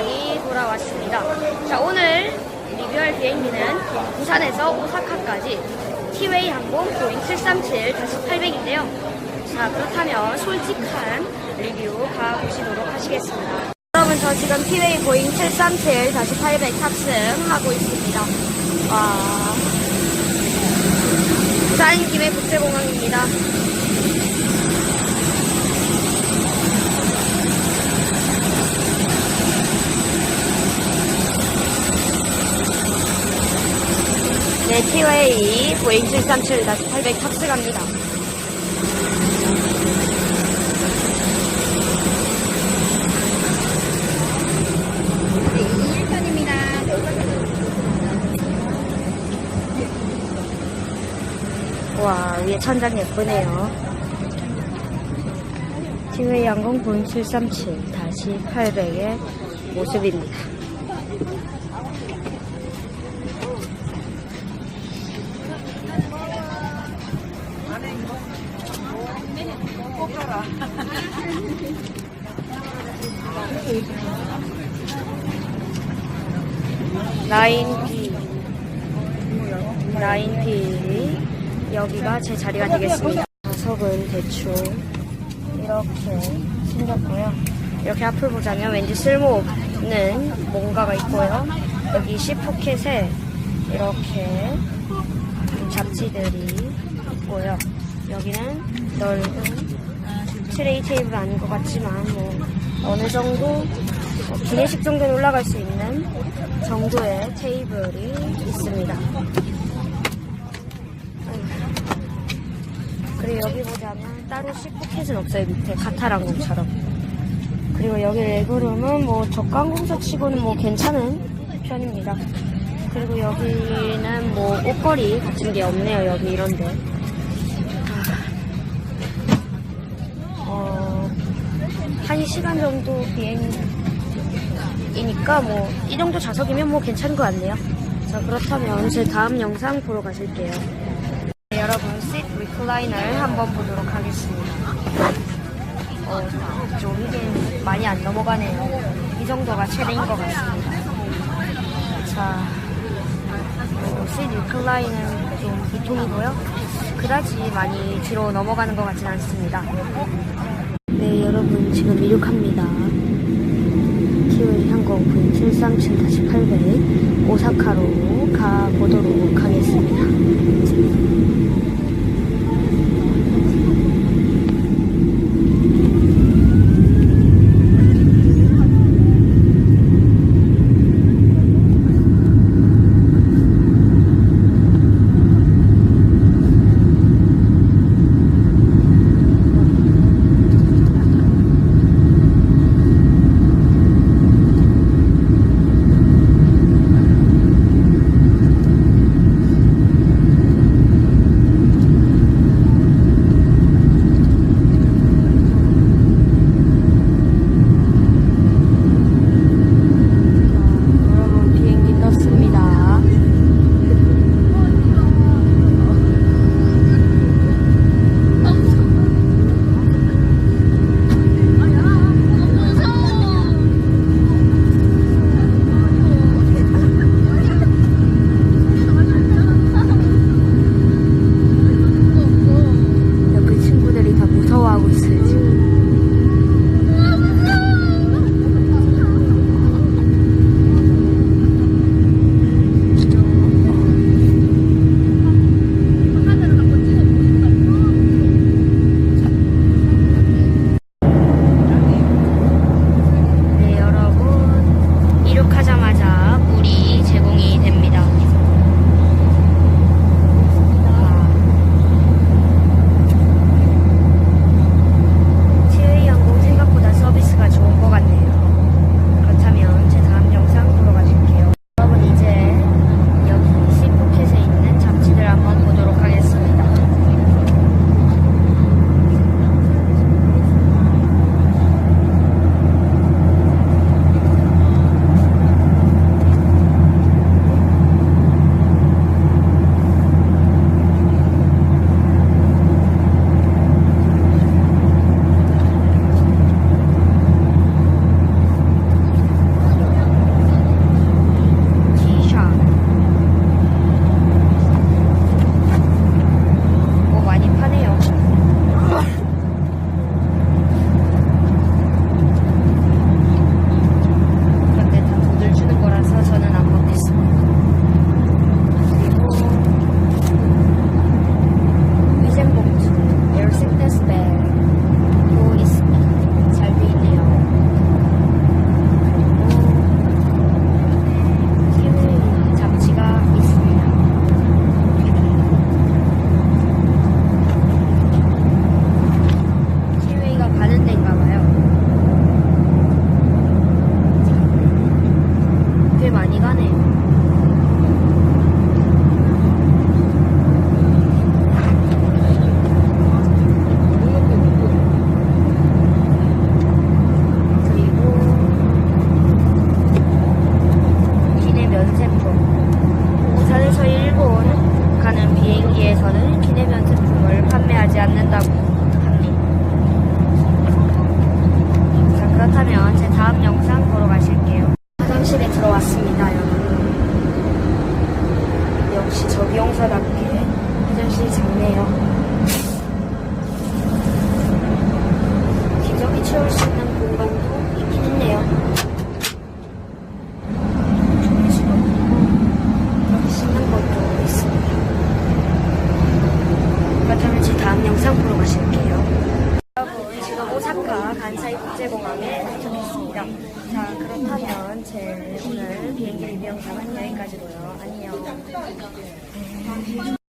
많이 돌아왔습니다. 자, 오늘 리뷰할 비행기는 부산에서 오사카까지 티웨이 항공 보잉 737-800인데요. 자, 그렇다면 솔직한 리뷰 가보시도록 하시겠습니다. 여러분, 저 지금 티웨이 보잉 737-800 탑승하고 있습니다. 와. 부산 김해 국제공항입니다. 네, 티웨이 보잉 737-800 탑승합니다. 네, 1편입니다. 와, 위에 천장 예쁘네요. 티웨이 항공 보잉 737-800의 모습입니다. 라인 B 여기가 제 자리가 되겠습니다. 좌석은 대충 이렇게 생겼고요. 이렇게 앞을 보자면 왠지 쓸모없는 뭔가가 있고요. 여기 C 포켓에 이렇게 잡지들이 있고요. 여기는 넓은 트레이 테이블 아닌 것 같지만 뭐 어느 정도 뭐 기내식 정도는 올라갈 수 있는 정도의 테이블이 있습니다. 그리고 여기 보자면 따로 식포켓은 없어요 밑에 카타랑공처럼. 그리고 여기 레그룸은 뭐 저가항공사 치고는 뭐 괜찮은 편입니다. 그리고 여기는 뭐 옷걸이 같은 게 없네요 여기 이런데. 어, 한 시간 정도 비행 이니까 뭐 이 정도 좌석이면 뭐 괜찮은 것 같네요 자 그렇다면 제 다음 영상 보러 가실게요 네, 여러분 시 리클라이너를 한번 보도록 하겠습니다. 어, 좀 이게 많이 안 넘어가네요. 이 정도가 최대인 것 같습니다. 자, 어, 시 리클라이너는 좀 이통이고요. 그다지 많이 뒤로 넘어가는 것 같진 않습니다. 네, 여러분 지금 이륙합니다. 항공 분737-800 오사카로 가보도록 하겠습니다. 들어왔습니다, 여러분. 역시 저비용사답게 화장실이 작네요. 기저귀 채울 수 있는 공간도 있긴 있네요. 여기 씻는 것도 있습니다. 제 오늘 비행기 리뷰 영상은 여기까지고요. 안녕.